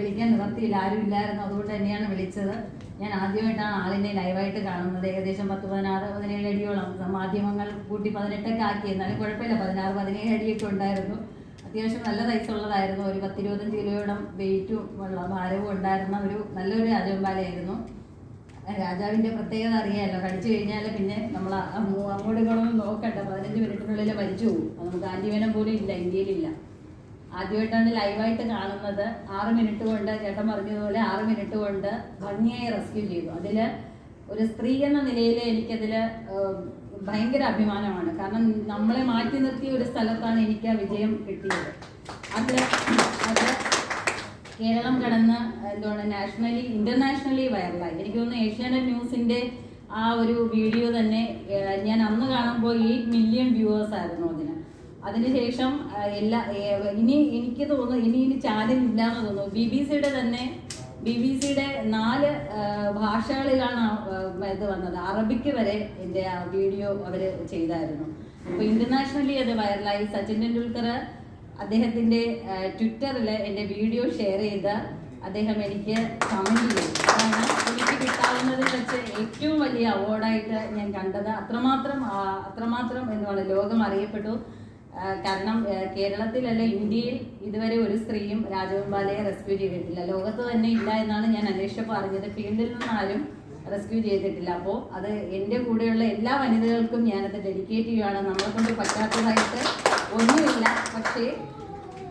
വിളിക്കാൻ നിവർത്തിയില്ല ആരും ഇല്ലായിരുന്നു. അതുകൊണ്ട് തന്നെയാണ് വിളിച്ചത്. ഞാൻ ആദ്യമായിട്ടാണ് ആളിനെ ലൈവായിട്ട് കാണുന്നത്. ഏകദേശം പത്ത് പതിനാറ് പതിനേഴ് അടിയോളം മാധ്യമങ്ങൾ കൂട്ടി പതിനെട്ടൊക്കെ ആക്കി. എന്നാലും കുഴപ്പമില്ല. പതിനാറ് പതിനേഴ് അടിയൊക്കെ ഉണ്ടായിരുന്നു. അത്യാവശ്യം നല്ല സൈസ് ഉള്ളതായിരുന്നു. ഒരു പത്തിരുപത്തഞ്ച് കിലോയോളം വെയിറ്റും ഉള്ള ഭാരവും ഉണ്ടായിരുന്ന ഒരു നല്ലൊരു രാജവെമ്പാലയായിരുന്നു രാജാവിന്റെ പ്രത്യേകത അറിയാമല്ലോ കടിച്ചു കഴിഞ്ഞാൽ പിന്നെ നമ്മൾ അങ്ങോട്ടും ഇങ്ങോട്ടൊന്നും നോക്കണ്ട. പതിനഞ്ച് മിനിറ്റിനുള്ളിൽ മരിച്ചു പോകും. നമുക്ക് ആന്റിവനം പോലും ഇല്ല. ഇന്ത്യയിലില്ല. ആദ്യമായിട്ടാണ് ലൈവായിട്ട് കാണുന്നത്. ആറ് മിനിറ്റ് കൊണ്ട് ചേട്ടൻ പറഞ്ഞതുപോലെ ആറ് മിനിറ്റ് കൊണ്ട് ഭംഗിയായി റെസ്ക്യൂ ചെയ്തു. അതിൽ ഒരു സ്ത്രീ എന്ന നിലയിൽ എനിക്കതിൽ ഭയങ്കര അഭിമാനമാണ്. കാരണം നമ്മളെ മാറ്റി നിർത്തിയ ഒരു സ്ഥലത്താണ് എനിക്ക് ആ വിജയം കിട്ടിയത്. അത് അത് കേരളം കടന്ന് എന്താണ് നാഷണലി ഇന്റർനാഷണലി വൈറലായി. എനിക്ക് തോന്നുന്നു ഏഷ്യാനെറ്റ് ന്യൂസിന്റെ ആ ഒരു വീഡിയോ തന്നെ ഞാൻ അന്ന് കാണുമ്പോൾ എയ്റ്റ് മില്യൺ വ്യൂവേഴ്സ് ആയിരുന്നു അതിന്. അതിനുശേഷം എല്ലാ ഇനി എനിക്ക് തോന്നുന്നു ഇനി ഇനി ചാനൽ ഇല്ലാന്ന് തോന്നുന്നു. ബി ബി സിയുടെ തന്നെ ബി ബി സിയുടെ നാല് ഭാഷകളിലാണ് ഇത് വന്നത്. അറബിക്ക് വരെ എന്റെ വീഡിയോ അവർ ചെയ്തായിരുന്നു. അപ്പോൾ ഇന്റർനാഷണലി അത് വൈറലായി സച്ചിൻ ടെണ്ടുൽക്കർ അദ്ദേഹത്തിന്റെ ട്വിറ്ററിൽ എന്റെ വീഡിയോ ഷെയർ ചെയ്ത അദ്ദേഹം എനിക്ക് കമന്റ് ചെയ്തു. എനിക്ക് കിട്ടാവുന്നതിൽ വെച്ച് ഏറ്റവും വലിയ അവാർഡായിട്ട് ഞാൻ കണ്ടത്. അത്രമാത്രം അത്രമാത്രം എന്ന് എന്താണ് ലോകം അറിയപ്പെട്ടു. കാരണം കേരളത്തിലല്ല ഇന്ത്യയിൽ ഇതുവരെ ഒരു സ്ത്രീയും രാജവെമ്പാലയെ റെസ്ക്യൂ ചെയ്തിട്ടില്ല. ലോകത്ത് തന്നെ ഇല്ല എന്നാണ് ഞാൻ അന്വേഷിച്ചപ്പോൾ അറിഞ്ഞത്. ഫീൽഡിൽ നിന്നാരും റെസ്ക്യൂ ചെയ്തിട്ടില്ല. അപ്പോൾ അത് എന്റെ കൂടെയുള്ള എല്ലാ വനിതകൾക്കും ഞാനത് ഡെഡിക്കേറ്റ് ചെയ്യുകയാണ് നമ്മളെ കൊണ്ട് പറ്റാത്തതായിട്ട് ഒന്നുമില്ല. പക്ഷേ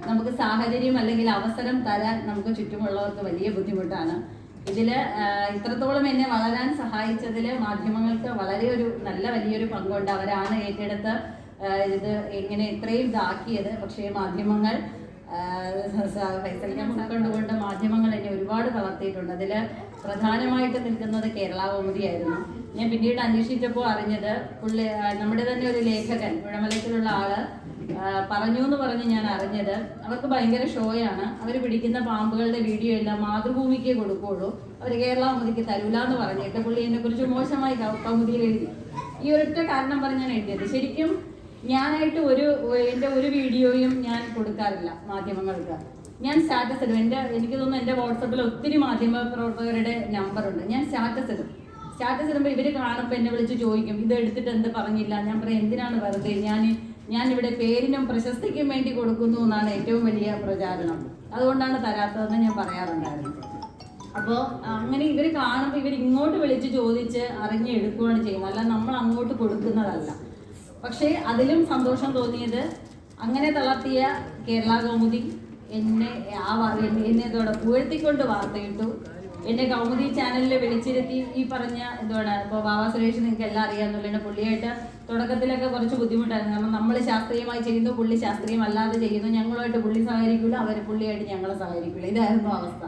നമുക്ക് സാഹചര്യം അല്ലെങ്കിൽ അവസരം തരാൻ നമുക്ക് ചുറ്റുമുള്ളവർക്ക് വലിയ ബുദ്ധിമുട്ടാണ്. ഇതിൽ ഇത്രത്തോളം എന്നെ വളരാൻ സഹായിച്ചതിൽ മാധ്യമങ്ങൾക്ക് വളരെ ഒരു നല്ല വലിയൊരു പങ്കുണ്ട്. അവരാണ് ഏറ്റെടുത്ത് ഇത് എങ്ങനെ ഇത്രയും ഇതാക്കിയത്? പക്ഷേ മാധ്യമങ്ങൾ ഉൾക്കൊണ്ടുകൊണ്ട് മാധ്യമങ്ങൾ എന്നെ ഒരുപാട് തളർത്തിയിട്ടുണ്ട്. അതിൽ പ്രധാനമായിട്ട് നിൽക്കുന്നത് കേരള കൗമുദിയായിരുന്നു ഞാൻ പിന്നീട് അന്വേഷിച്ചപ്പോൾ അറിഞ്ഞത് പുള്ളി നമ്മുടെ തന്നെ ഒരു ലേഖകൻ പുഴമലത്തിലുള്ള ആൾ പറഞ്ഞു എന്ന് പറഞ്ഞ് ഞാൻ അറിഞ്ഞത് അവർക്ക് ഭയങ്കര ഷോയാണ്. അവർ പിടിക്കുന്ന പാമ്പുകളുടെ വീഡിയോ എല്ലാം മാതൃഭൂമിക്ക് കൊടുക്കുള്ളൂ അവർ കേരള കൗമുദിക്ക് തരൂല എന്ന് പറഞ്ഞിട്ട് പുള്ളി എന്നെ കുറിച്ച് മോശമായി കൗമുദിയിൽ എഴുതി. ഈ ഒരൊറ്റ കാരണം പറഞ്ഞാണ് എഴുതിയത്. ശരിക്കും ഞാനായിട്ട് ഒരു എന്റെ ഒരു വീഡിയോയും ഞാൻ കൊടുക്കാറില്ല മാധ്യമങ്ങൾക്ക്. ഞാൻ സ്റ്റാറ്റസ് ഇടും. എന്റെ എനിക്ക് തോന്നുന്നു എന്റെ വാട്സപ്പിൽ ഒത്തിരി മാധ്യമ പ്രവർത്തകരുടെ നമ്പറുണ്ട്. ഞാൻ സ്റ്റാറ്റസ് ഇടും. സ്റ്റാറ്റസ് ഇടുമ്പോൾ ഇവർ കാണുമ്പോൾ എന്നെ വിളിച്ച് ചോദിക്കും ഇത് എടുത്തിട്ട് എന്ത് പറഞ്ഞില്ല? ഞാൻ പറയും എന്തിനാണ് വെറുതെ? ഞാൻ ഞാൻ ഇവിടെ പേരിനും പ്രശസ്തിക്കും വേണ്ടി കൊടുക്കുന്നു എന്നാണ് ഏറ്റവും വലിയ പ്രചാരണം. അതുകൊണ്ടാണ് തരാത്തതെന്ന് ഞാൻ പറയാറുണ്ടായിരുന്നു. അപ്പോൾ അങ്ങനെ ഇവർ കാണുമ്പോൾ ഇവർ ഇങ്ങോട്ട് വിളിച്ച് ചോദിച്ച് അറിഞ്ഞെടുക്കുകയാണ് ചെയ്യുന്നത്. അല്ല നമ്മൾ അങ്ങോട്ട് കൊടുക്കുന്നതല്ല. പക്ഷേ അതിലും സന്തോഷം തോന്നിയത് അങ്ങനെ തളർത്തിയ കേരള കൗമുദി എന്നെ ആ എന്നെ എന്തോടെ പുകഴ്ത്തിക്കൊണ്ട് വാർത്തയിട്ടു. എന്നെ കൗമുദി ചാനലിൽ വിളിച്ചിരുത്തി ഈ പറഞ്ഞ എന്തുവാണ് ഇപ്പോൾ ബാബ സുരേഷ് നിങ്ങൾക്ക് എല്ലാം അറിയാമെന്നുള്ള അറിയാമെന്നുള്ളതിന് പുള്ളിയായിട്ട് തുടക്കത്തിലൊക്കെ കുറച്ച് ബുദ്ധിമുട്ടായിരുന്നു. കാരണം നമ്മൾ ശാസ്ത്രീയമായി ചെയ്യുന്നു പുള്ളി ശാസ്ത്രീയമല്ലാതെ ചെയ്യുന്നു. ഞങ്ങളുമായിട്ട് പുള്ളി സഹകരിക്കില്ല അവർ പുള്ളിയായിട്ട് ഞങ്ങളെ സഹകരിക്കില്ല ഇതായിരുന്നു അവസ്ഥ.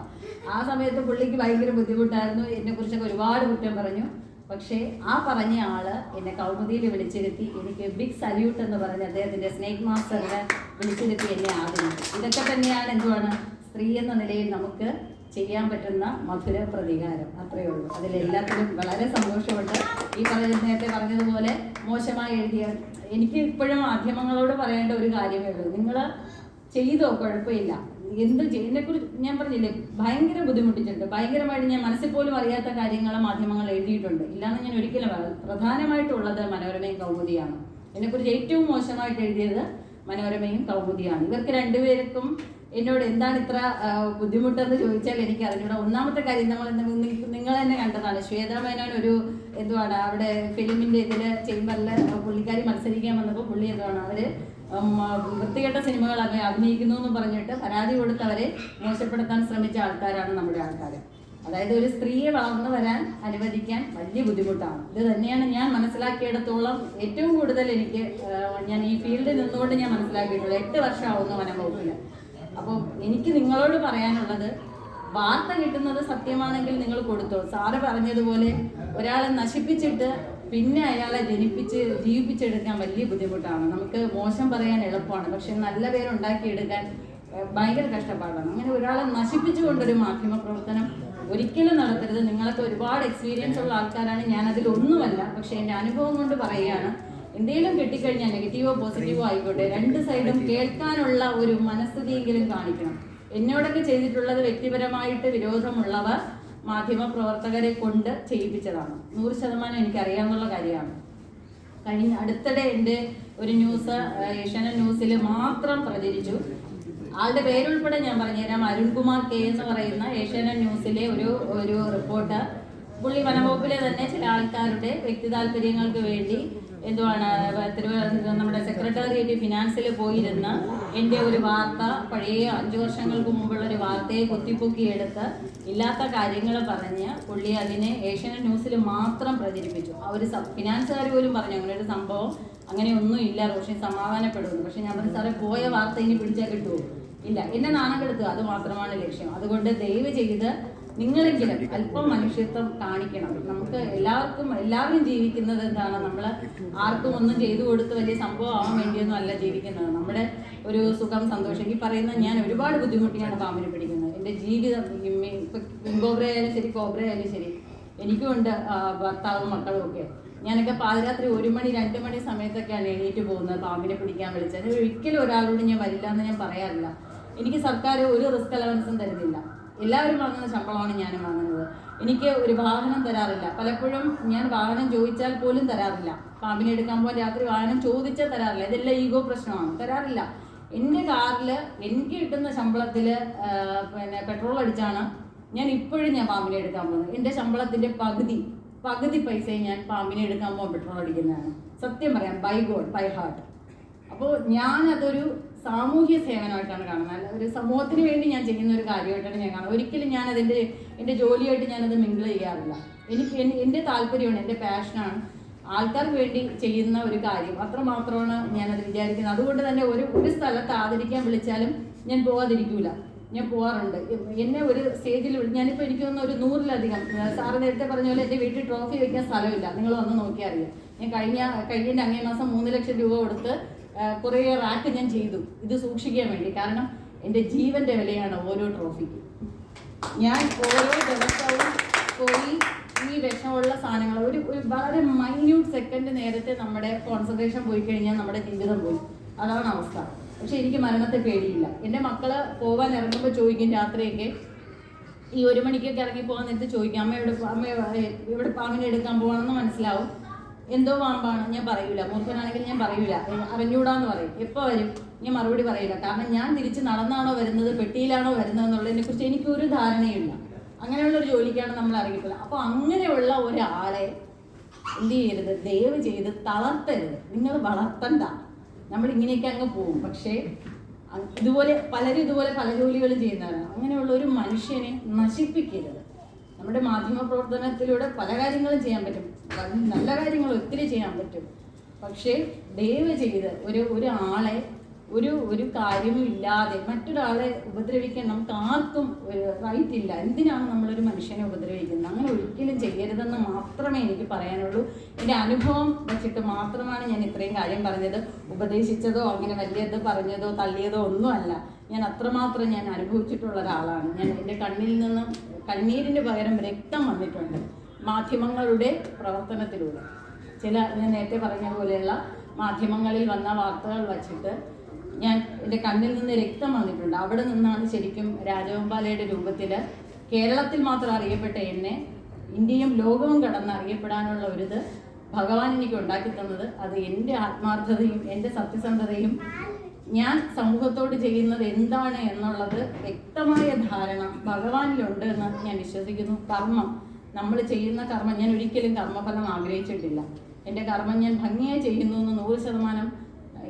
ആ സമയത്ത് പുള്ളിക്ക് ഭയങ്കര ബുദ്ധിമുട്ടായിരുന്നു. എന്നെക്കുറിച്ചൊക്കെ ഒരുപാട് കുറ്റം പറഞ്ഞു. പക്ഷേ ആ പറഞ്ഞ ആൾ എന്നെ കൗമുദിയിൽ വിളിച്ചിരുത്തി എനിക്ക് ബിഗ് സല്യൂട്ട് എന്ന് പറഞ്ഞ് അദ്ദേഹത്തിന്റെ സ്നേക് മാസ്റ്ററിനെ വിളിച്ചിരുത്തി എന്നെ ആദരിച്ചു. ഇതൊക്കെ തന്നെയാണ് എന്തുവാണ്? സ്ത്രീ എന്ന നിലയിൽ നമുക്ക് ചെയ്യാൻ പറ്റുന്ന മധുര പ്രതികാരം. അത്രയേ ഉള്ളൂ. അതിലെല്ലാത്തിലും വളരെ സന്തോഷമുണ്ട്. ഈ പറഞ്ഞ നേരത്തെ പറഞ്ഞതുപോലെ മോശമായി എഴുതിയ എനിക്ക് ഇപ്പോഴും മാധ്യമങ്ങളോട് പറയേണ്ട ഒരു കാര്യമേ ഉള്ളൂ. നിങ്ങൾ ചെയ്തോ? കുഴപ്പമില്ല. എന്ത് എന്നെ കുറിച്ച് ഞാൻ പറഞ്ഞില്ലേ ഭയങ്കര ബുദ്ധിമുട്ടിച്ചിട്ടുണ്ട്. ഭയങ്കരമായിട്ട് ഞാൻ മനസ്സിൽ പോലും അറിയാത്ത കാര്യങ്ങൾ മാധ്യമങ്ങൾ എഴുതിയിട്ടുണ്ട്. ഇല്ലാന്ന് ഞാൻ ഒരിക്കലും പ്രധാനമായിട്ടുള്ളത് മനോരമയും കൗമുദിയാണ്. എന്നെക്കുറിച്ച് ഏറ്റവും മോശമായിട്ട് എഴുതിയത് മനോരമയും കൗമുദിയാണ്. ഇവർക്ക് രണ്ടുപേർക്കും എന്നോട് എന്താണ് ഇത്ര ബുദ്ധിമുട്ടെന്ന് ചോദിച്ചാൽ എനിക്ക് അറിഞ്ഞൂടാ. ഒന്നാമത്തെ കാര്യം നമ്മൾ നിങ്ങൾ തന്നെ കണ്ടതാണ്. ശ്വേത മേനോൻ ഒരു എന്തുവാണ് അവിടെ ഫിലിമിന്റെ ഇതിൽ ചേംബറിൽ പുള്ളിക്കാരി മത്സരിക്കാൻ വന്നപ്പോൾ പുള്ളി എന്തുവാണ് അവർ വൃത്തികെട്ട സിനിമകൾ അവരെ അഭിനയിക്കുന്നു എന്ന് പറഞ്ഞിട്ട് പരാതി കൊടുത്തവരെ മോശപ്പെടുത്താൻ ശ്രമിച്ച ആൾക്കാരാണ് നമ്മുടെ ആൾക്കാർ അതായത് ഒരു സ്ത്രീയെ വളർന്നു വരാൻ അനുവദിക്കാൻ വലിയ ബുദ്ധിമുട്ടാണ്. ഇത് തന്നെയാണ് ഞാൻ മനസ്സിലാക്കിയിടത്തോളം ഏറ്റവും കൂടുതൽ എനിക്ക് ഞാൻ ഈ ഫീൽഡിൽ നിന്നുകൊണ്ട് ഞാൻ മനസ്സിലാക്കിയിട്ടുള്ളത്. എട്ട് വർഷമാവുന്നു വനംവകുപ്പിൽ അപ്പോൾ എനിക്ക് നിങ്ങളോട് പറയാനുള്ളത് വാർത്ത കിട്ടുന്നത് സത്യമാണെങ്കിൽ നിങ്ങൾ കൊടുത്തോ. സാറ് പറഞ്ഞതുപോലെ ഒരാളെ നശിപ്പിച്ചിട്ട് പിന്നെ അയാളെ ജനിപ്പിച്ച് ജീവിപ്പിച്ചെടുക്കാൻ വലിയ ബുദ്ധിമുട്ടാണ്. നമുക്ക് മോശം പറയാൻ എളുപ്പമാണ്. പക്ഷെ നല്ല പേരുണ്ടാക്കിയെടുക്കാൻ ഭയങ്കര കഷ്ടപ്പാടാണ്. അങ്ങനെ ഒരാളെ നശിപ്പിച്ചുകൊണ്ടൊരു മാധ്യമ പ്രവർത്തനം ഒരിക്കലും നടത്തരുത്. നിങ്ങളൊക്കെ ഒരുപാട് എക്സ്പീരിയൻസ് ഉള്ള ആൾക്കാരാണ്. ഞാൻ അതിലൊന്നുമല്ല പക്ഷെ എന്റെ അനുഭവം കൊണ്ട് പറയുകയാണ് എന്തെങ്കിലും കിട്ടിക്കഴിഞ്ഞാൽ നെഗറ്റീവോ പോസിറ്റീവോ ആയിക്കോട്ടെ. രണ്ട് സൈഡും കേൾക്കാനുള്ള ഒരു മനസ്ഥിതിയെങ്കിലും കാണിക്കണം. എന്നോടൊക്കെ ചെയ്തിട്ടുള്ളത് വ്യക്തിപരമായിട്ട് വിരോധമുള്ളവർ മാധ്യമ പ്രവർത്തകരെ കൊണ്ട് ചെയ്യിപ്പിച്ചതാണ്. നൂറ് ശതമാനം എനിക്കറിയാമെന്നുള്ള കാര്യമാണ്. കഴിഞ്ഞ അടുത്തിടെ എന്റെ ഒരു ന്യൂസ് ഏഷ്യാനെറ്റ് ന്യൂസിൽ മാത്രം പ്രചരിച്ചു. ആളുടെ പേരുൾപ്പെടെ ഞാൻ പറഞ്ഞുതരാം. അരുൺകുമാർ കെ എന്ന് പറയുന്ന ഏഷ്യാനെറ്റ് ന്യൂസിലെ ഒരു ഒരു റിപ്പോർട്ട് പുള്ളി വനംവകുപ്പിലെ തന്നെ ചില ആൾക്കാരുടെ വ്യക്തി താല്പര്യങ്ങൾക്ക് വേണ്ടി എന്തുവാണ് നമ്മുടെ സെക്രട്ടേറിയറ്റ് ഫിനാൻസിൽ പോയിരുന്ന എന്റെ ഒരു വാർത്ത പഴയ അഞ്ചു വർഷങ്ങൾക്ക് മുമ്പുള്ള ഒരു വാർത്തയെ കുത്തിപ്പൊക്കിയെടുത്ത് ഇല്ലാത്ത കാര്യങ്ങൾ പറഞ്ഞ് പുള്ളി അതിനെ ഏഷ്യൻ ന്യൂസിൽ മാത്രം പ്രചരിപ്പിച്ചു. ആ ഒരു ഫിനാൻസുകാർ പോലും പറഞ്ഞു അങ്ങനെ ഒരു സംഭവം അങ്ങനെയൊന്നും ഇല്ല റോഷി സമാധാനപ്പെടുന്നു. പക്ഷെ ഞാൻ പറഞ്ഞു സാറേ പോയ വാർത്ത ഇനി പിടിച്ചാൽ കിട്ടുമോ? ഇല്ല. എന്നെ നാണം കെടുത്തുക അത് മാത്രമാണ് ലക്ഷ്യം. അതുകൊണ്ട് ദയവ് ചെയ്ത് നിങ്ങളെങ്കിലും അല്പം മനുഷ്യത്വം കാണിക്കണം. നമുക്ക് എല്ലാവർക്കും എല്ലാവരും ജീവിക്കുന്നത് എന്താണ്? നമ്മൾ ആർക്കും ഒന്നും ചെയ്തു കൊടുത്ത് വലിയ സംഭവം ആവാൻ വേണ്ടിയൊന്നും അല്ല ജീവിക്കുന്നത്. നമ്മുടെ ഒരു സുഖം സന്തോഷം ഈ പറയുന്ന ഞാൻ ഒരുപാട് ബുദ്ധിമുട്ടിയാണ് പാമ്പിനെ പിടിക്കുന്നത്. എന്റെ ജീവിതം കോബ്ര ആയാലും ശരി കോബ്ര ആയാലും ശരി എനിക്കുമുണ്ട് ഭർത്താവും മക്കളും ഒക്കെ. ഞാനൊക്കെ പാതിരാത്രി ഒരു മണി രണ്ട് മണി സമയത്തൊക്കെയാണ് എണീറ്റ് പോകുന്നത് പാമ്പിനെ പിടിക്കാൻ വിളിച്ചത്. ഒരിക്കലും ഒരാളോട് ഞാൻ വരില്ല എന്ന് ഞാൻ പറയാറില്ല. എനിക്ക് സർക്കാർ ഒരു റിസ്ക് അലവൻസും തരുന്നില്ല. എല്ലാവരും വാങ്ങുന്ന ശമ്പളമാണ് ഞാനും വാങ്ങുന്നത്. എനിക്ക് ഒരു വാഹനം തരാറില്ല. പലപ്പോഴും ഞാൻ വാഹനം ചോദിച്ചാൽ പോലും തരാറില്ല. പാമ്പിനെ എടുക്കാൻ പോകാൻ രാത്രി വാഹനം ചോദിച്ചാൽ തരാറില്ല. ഇതെല്ലാം ഈഗോ പ്രശ്നമാണ്. തരാറില്ല. എന്റെ കാറിൽ എനിക്ക് കിട്ടുന്ന ശമ്പളത്തിൽ പിന്നെ പെട്രോൾ അടിച്ചാണ് ഞാൻ ഇപ്പോഴും ഞാൻ പാമ്പിനെ എടുക്കാൻ പോകുന്നത്. എന്റെ ശമ്പളത്തിന്റെ പകുതി പകുതി പൈസയെ ഞാൻ പാമ്പിനെ എടുക്കാൻ പോകാൻ പെട്രോൾ അടിക്കുന്നതാണ്. സത്യം പറയാം ബൈ ഗോഡ് ബൈ ഹാർട്ട്. അപ്പോൾ ഞാൻ അതൊരു സാമൂഹ്യ സേവനമായിട്ടാണ് കാണുന്നത്. അല്ല ഒരു സമൂഹത്തിന് വേണ്ടി ഞാൻ ചെയ്യുന്ന ഒരു കാര്യമായിട്ടാണ് ഞാൻ കാണുന്നത്. ഒരിക്കലും ഞാൻ അതിന്റെ എന്റെ ജോലിയായിട്ട് ഞാനത് മിങ്കിൾ ചെയ്യാറില്ല. എനിക്ക് എൻ- എന്റെ താല്പര്യമാണ് എന്റെ പാഷനാണ് ആൾക്കാർക്ക് വേണ്ടി ചെയ്യുന്ന ഒരു കാര്യം. അത്രമാത്രമാണ് ഞാനത് വിചാരിക്കുന്നത്. അതുകൊണ്ട് തന്നെ ഒരു ഒരു സ്ഥലത്ത് ആദരിക്കാൻ വിളിച്ചാലും ഞാൻ പോകാതിരിക്കൂല ഞാൻ പോകാറുണ്ട് എന്നെ ഒരു സ്റ്റേജിൽ ഞാനിപ്പോൾ എനിക്ക് തോന്നുന്ന ഒരു നൂറിലധികം സാറ് നേരത്തെ പറഞ്ഞ പോലെ എന്റെ വീട്ടിൽ ട്രോഫി വയ്ക്കാൻ സ്ഥലമില്ല. നിങ്ങൾ വന്ന് നോക്കിയാൽ അറിയാം. ഞാൻ കഴിഞ്ഞ കഴിഞ്ഞ അങ്ങേ മാസം മൂന്ന് ലക്ഷം രൂപ കൊടുത്ത് കുറേ റാക്ക് ഞാൻ ചെയ്തു. ഇത് സൂക്ഷിക്കാൻ വേണ്ടി. കാരണം എന്റെ ജീവന്റെ വിലയാണ് ഓരോ ട്രോഫിക്കും. ഞാൻ ഓരോ ദിവസവും പോയി ഈ വിഷമുള്ള സാധനങ്ങൾ ഒരു ഒരു വളരെ മൈന്യൂട്ട് സെക്കൻഡ് നേരത്തെ നമ്മുടെ കോൺസെൻട്രേഷൻ പോയി കഴിഞ്ഞാൽ നമ്മുടെ ജീവിതം പോയി. അതാണ് അവസ്ഥ. പക്ഷെ എനിക്ക് മരണത്തെ പേടിയില്ല. എന്റെ മക്കൾ പോകാൻ ഇറങ്ങുമ്പോൾ ചോദിക്കും രാത്രിയൊക്കെ ഈ ഒരു മണിക്കൊക്കെ ഇറങ്ങി പോകാൻ നേരത്തെ ചോദിക്കും അമ്മ എവിടെ അമ്മ എവിടെ- പാമ്പിനെ എടുക്കാൻ പോകണമെന്ന് മനസ്സിലാവും. എന്തോ പാമ്പാണ് ഞാൻ പറയൂല. മൂർഖനാണെങ്കിൽ ഞാൻ പറയൂല. അറിഞ്ഞൂടാന്ന് പറയും. എപ്പോൾ വരും? ഞാൻ മറുപടി പറയില്ല കാരണം ഞാൻ തിരിച്ച് നടന്നാണോ വരുന്നത്? പെട്ടിയിലാണോ വരുന്നത് എന്നുള്ളതിനെ കുറിച്ച് എനിക്കൊരു ധാരണയില്ല അങ്ങനെയുള്ള ഒരു ജോലിക്കാണ് നമ്മൾ അറിയിക്കുന്നത് അപ്പോൾ അങ്ങനെയുള്ള ഒരാളെ എന്ത് ചെയ്യരുത്? ദയവ് ചെയ്ത് തളർത്തരുത്. നിങ്ങൾ വളർത്തണ്ട. നമ്മൾ ഇങ്ങനെയൊക്കെ അങ്ങ് പോകും. പക്ഷേ ഇതുപോലെ പലരും ഇതുപോലെ പല ജോലികളും ചെയ്യുന്നവരാണ്. അങ്ങനെയുള്ള ഒരു മനുഷ്യനെ നശിപ്പിക്കരുത്. നമ്മുടെ മാധ്യമ പ്രവർത്തനത്തിലൂടെ പല കാര്യങ്ങളും ചെയ്യാൻ പറ്റും. നല്ല കാര്യങ്ങൾ ഒത്തിരി ചെയ്യാൻ പറ്റും. പക്ഷേ ദയവ് ചെയ്ത് ഒരു ഒരു ആളെ ഒരു ഒരു കാര്യവും ഇല്ലാതെ മറ്റൊരാളെ ഉപദ്രവിക്കാൻ നമുക്ക് ആർക്കും ഒരു റൈറ്റ് ഇല്ല. എന്തിനാണ് നമ്മളൊരു മനുഷ്യനെ ഉപദ്രവിക്കുന്നത്? അങ്ങനെ ഒരിക്കലും ചെയ്യരുതെന്ന് മാത്രമേ എനിക്ക് പറയാനുള്ളൂ. എന്റെ അനുഭവം വെച്ചിട്ട് മാത്രമാണ് ഞാൻ ഇത്രയും കാര്യം പറഞ്ഞത്. ഉപദേശിച്ചതോ അങ്ങനെ വലിയത് പറഞ്ഞതോ തള്ളിയതോ ഒന്നുമല്ല. ഞാൻ അത്രമാത്രം ഞാൻ അനുഭവിച്ചിട്ടുള്ള ഒരാളാണ്. ഞാൻ എന്റെ കണ്ണിൽ നിന്നും കണ്ണീരിന് പകരം രക്തം വന്നിട്ടുണ്ട് മാധ്യമങ്ങളുടെ പ്രവർത്തനത്തിലൂടെ. ചില ഞാൻ നേരത്തെ പറഞ്ഞ പോലെയുള്ള മാധ്യമങ്ങളിൽ വന്ന വാർത്തകൾ വച്ചിട്ട് ഞാൻ എന്റെ കണ്ണിൽ നിന്ന് രക്തം വന്നിട്ടുണ്ട്. അവിടെ നിന്നാണ് ശരിക്കും രാജഗോപാലയുടെ രൂപത്തിൽ കേരളത്തിൽ മാത്രം അറിയപ്പെട്ട എന്നെ ഇന്ത്യയും ലോകവും കടന്ന് അറിയപ്പെടാനുള്ള ഒരിത് ഭഗവാൻ എനിക്ക് ഉണ്ടാക്കി തന്നത്. അത് എന്റെ ആത്മാർത്ഥതയും എന്റെ സത്യസന്ധതയും ഞാൻ സമൂഹത്തോട് ചെയ്യുന്നത് എന്താണ് എന്നുള്ളത് വ്യക്തമായ ധാരണ ഭഗവാനിലുണ്ട് എന്ന് ഞാൻ വിശ്വസിക്കുന്നു. കർമ്മം. നമ്മൾ ചെയ്യുന്ന കർമ്മം ഞാൻ ഒരിക്കലും കർമ്മഫലം ആഗ്രഹിച്ചിട്ടില്ല. എന്റെ കർമ്മം ഞാൻ ഭംഗിയായി ചെയ്യുന്നു എന്ന് നൂറ് ശതമാനം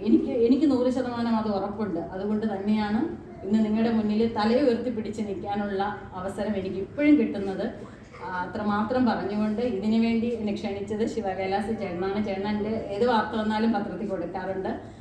എനിക്ക് എനിക്ക് നൂറ് ശതമാനം അത് ഉറപ്പുണ്ട്. അതുകൊണ്ട് തന്നെയാണ് ഇന്ന് നിങ്ങളുടെ മുന്നിൽ തലയുയർത്തി പിടിച്ച് നിൽക്കാനുള്ള അവസരം എനിക്ക് ഇപ്പോഴും കിട്ടുന്നത്. അത്രമാത്രം പറഞ്ഞുകൊണ്ട് ഇതിനു വേണ്ടി എന്നെ ക്ഷണിച്ചത് ശിവകൈലാസ് ചേട്ടനാണ്. ചേട്ടൻ എന്റെ ഏത് വാർത്ത വന്നാലും പത്രത്തിൽ കൊടുക്കാറുണ്ട്.